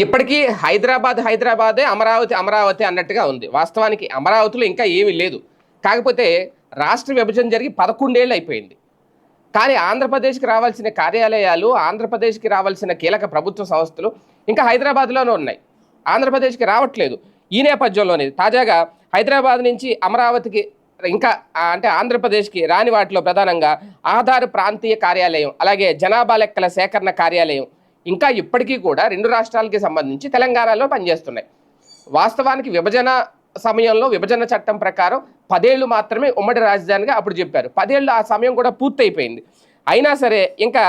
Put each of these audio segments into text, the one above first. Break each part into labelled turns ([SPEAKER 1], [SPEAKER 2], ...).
[SPEAKER 1] ఇప్పటికీ హైదరాబాద్ హైదరాబాదే అమరావతి అమరావతి అన్నట్టుగా ఉంది. వాస్తవానికి అమరావతిలో ఇంకా ఏమీ లేదు. కాకపోతే రాష్ట్ర విభజన జరిగి పదకొండేళ్ళు అయిపోయింది. కానీ ఆంధ్రప్రదేశ్కి రావాల్సిన కార్యాలయాలు ఆంధ్రప్రదేశ్కి రావాల్సిన కీలక ప్రభుత్వ సంస్థలు ఇంకా హైదరాబాద్లోనే ఉన్నాయి. ఆంధ్రప్రదేశ్కి రావట్లేదు. ఈ నేపథ్యంలోనే తాజాగా హైదరాబాద్ నుంచి అమరావతికి ఇంకా అంటే ఆంధ్రప్రదేశ్కి రాని వాటిలో ప్రధానంగా ఆధార్ ప్రాంతీయ కార్యాలయం అలాగే జనాభా లెక్కల సేకరణ కార్యాలయం ఇంకా ఇప్పటికీ కూడా రెండు రాష్ట్రాలకి సంబంధించి తెలంగాణలో పనిచేస్తున్నాయి. వాస్తవానికి విభజన సమయంలో విభజన చట్టం ప్రకారం పదేళ్ళు మాత్రమే ఉమ్మడి రాజధానిగా అప్పుడు చెప్పారు. పదేళ్ళు ఆ సమయం కూడా పూర్తయిపోయింది. అయినా సరే ఇంకా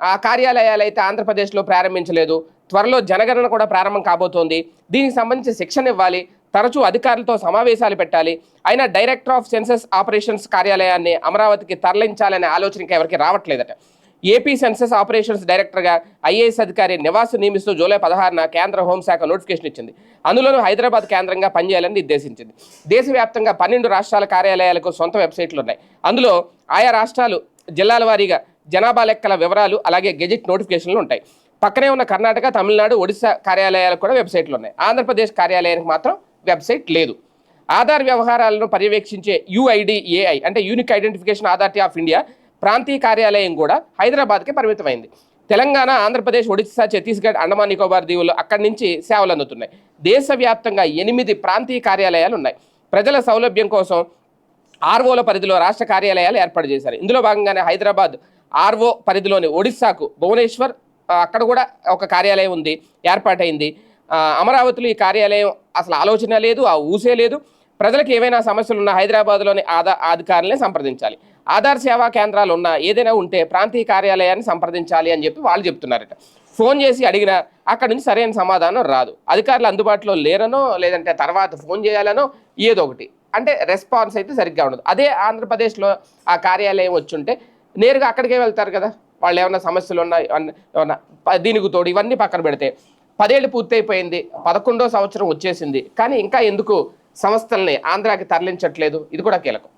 [SPEAKER 1] ఆ కార్యాలయాలు అయితే ఆంధ్రప్రదేశ్లో ప్రారంభించలేదు. త్వరలో జనగణన కూడా ప్రారంభం కాబోతోంది. దీనికి సంబంధించి శిక్షణ ఇవ్వాలి. తరచూ అధికారులతో సమావేశాలు పెట్టాలి. అయినా డైరెక్టర్ ఆఫ్ సెన్సెస్ ఆపరేషన్స్ కార్యాలయాన్ని అమరావతికి తరలించాలనే ఆలోచన ఇంకా ఎవరికి రావట్లేదట. ఏపీ సెన్సెస్ ఆపరేషన్స్ డైరెక్టర్గా ఐఏఎస్ అధికారి నివాస్ నియమిస్తూ జూలై పదహారున కేంద్ర హోంశాఖ నోటిఫికేషన్ ఇచ్చింది. అందులోనూ హైదరాబాద్ కేంద్రంగా పనిచేయాలని నిర్దేశించింది. దేశవ్యాప్తంగా పన్నెండు రాష్ట్రాల కార్యాలయాలకు సొంత వెబ్సైట్లు ఉన్నాయి. అందులో ఆయా రాష్ట్రాలు జిల్లాల వారీగా జనాభా లెక్కల వివరాలు అలాగే గెజిట్ నోటిఫికేషన్లు ఉంటాయి. పక్కనే ఉన్న కర్ణాటక తమిళనాడు ఒడిశా కార్యాలయాలకు కూడా వెబ్సైట్లు ఉన్నాయి. ఆంధ్రప్రదేశ్ కార్యాలయానికి మాత్రం వెబ్సైట్ లేదు. ఆధార్ వ్యవహారాలను పర్యవేక్షించే యుఐడిఏఐ అంటే unique identification authority of India ప్రాంతీయ కార్యాలయం కూడా హైదరాబాద్కే పరిమితమైంది. తెలంగాణ ఆంధ్రప్రదేశ్ ఒడిశా ఛత్తీస్గఢ్ అండమాన్ నికోబార్ దీవులు అక్కడి నుంచి సేవలు అందుతున్నాయి. దేశవ్యాప్తంగా ఎనిమిది ప్రాంతీయ కార్యాలయాలు ఉన్నాయి. ప్రజల సౌలభ్యం కోసం ఆర్ఓల పరిధిలో రాష్ట్ర కార్యాలయాలు ఏర్పాటు చేశారు. ఇందులో భాగంగానే హైదరాబాద్ ఆర్ఓ పరిధిలోని ఒడిశాకు భువనేశ్వర్ అక్కడ కూడా ఒక కార్యాలయం ఉంది ఏర్పాటైంది. అమరావతిలో ఈ కార్యాలయం అసలు ఆలోచన లేదు ఆ ఊసే లేదు. ప్రజలకు ఏవైనా సమస్యలు ఉన్నా హైదరాబాద్లోని ఆదా అధికారులనే సంప్రదించాలి. ఆధార్ సేవా కేంద్రాలు ఉన్న ఏదైనా ఉంటే ప్రాంతీయ కార్యాలయాన్ని సంప్రదించాలి అని చెప్పి వాళ్ళు చెప్తున్నారట. ఫోన్ చేసి అడిగినా అక్కడ నుంచి సరైన సమాధానం రాదు. అధికారులు అందుబాటులో లేరనో లేదంటే తర్వాత ఫోన్ చేయాలనో ఏదో ఒకటి. అంటే రెస్పాన్స్ అయితే సరిగ్గా ఉండదు. అదే ఆంధ్రప్రదేశ్లో ఆ కార్యాలయం వచ్చుంటే నేరుగా అక్కడికే వెళ్తారు కదా. వాళ్ళు ఏమైనా సమస్యలు ఉన్నాయి దీనికి తోడు ఇవన్నీ పక్కన పెడితే పదేళ్ళు పూర్తయిపోయింది. పదకొండో సంవత్సరం వచ్చేసింది. కానీ ఇంకా ఎందుకు సంస్థల్ని ఆంధ్రాకి తరలించట్లేదు. ఇది కూడా కీలకం.